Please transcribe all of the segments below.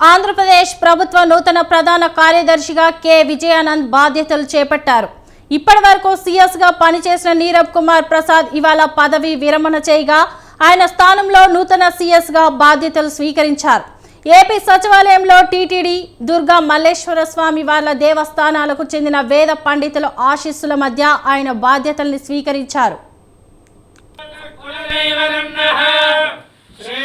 ఆంధ్రప్రదేశ్ ప్రభుత్వ నూతన ప్రధాన కార్యదర్శిగా కె. విజయానంద్ బాధ్యతలు చేపట్టారు. ఇప్పటి వరకు సీఎస్గా పనిచేసిన నీరబ్ కుమార్ ప్రసాద్ ఇవాళ పదవి విరమణ చేయగా ఆయన స్థానంలో నూతన సీఎస్గా బాధ్యతలు స్వీకరించారు. ఏపీ సచివాలయంలో టీటీడీ దుర్గా మల్లేశ్వర స్వామి వార్ల దేవస్థానాలకు చెందిన వేద పండితుల ఆశీస్సుల మధ్య ఆయన బాధ్యతల్ని స్వీకరించారు. శ్రీ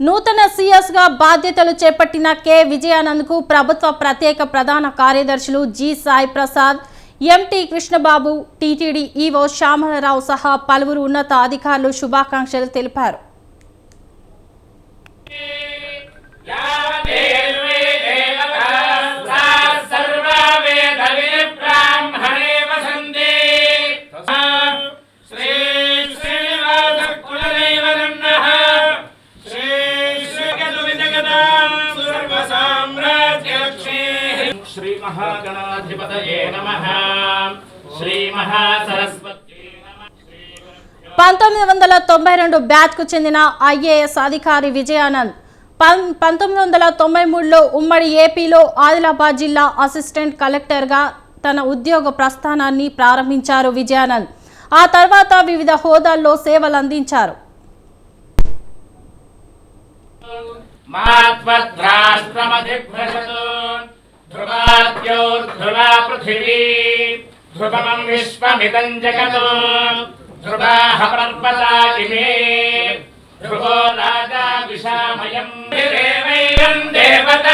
నూతన సీఎస్గా బాధ్యతలు చేపట్టిన కె. విజయానంద్కు ప్రభుత్వ ప్రత్యేక ప్రధాన కార్యదర్శులు జి. సాయి ప్రసాద్ ఎంటి కృష్ణబాబు టీటీడీ ఈవో శ్యామలరావు సహా పలువురు ఉన్నత అధికారులు శుభాకాంక్షలు తెలిపారు. నమః పంతొమ్మిది వందల తొంభై రెండు బ్యాచ్కు చెందిన ఐఏఎస్ అధికారి విజయానంద్ పం- పంతొమ్మిది వందల తొంభై మూడులో ఉమ్మడి ఏపీలో ఆదిలాబాద్ జిల్లా అసిస్టెంట్ కలెక్టర్గా తన ఉద్యోగ ప్రస్థానాన్ని ప్రారంభించారు విజయానంద్. ఆ తర్వాత వివిధ హోదాల్లో సేవలు అందించారు మాత్వద్రాష్ట్రమధిభ్రశతు ధ్రువాద్యోర్ధ్రువా పృథివీ ధ్రువమం విశ్వమిదం జగతు ధ్రువాః పర్వతా ఇమే ధ్రువో రాజా విశామయం దేవైరం దేవతా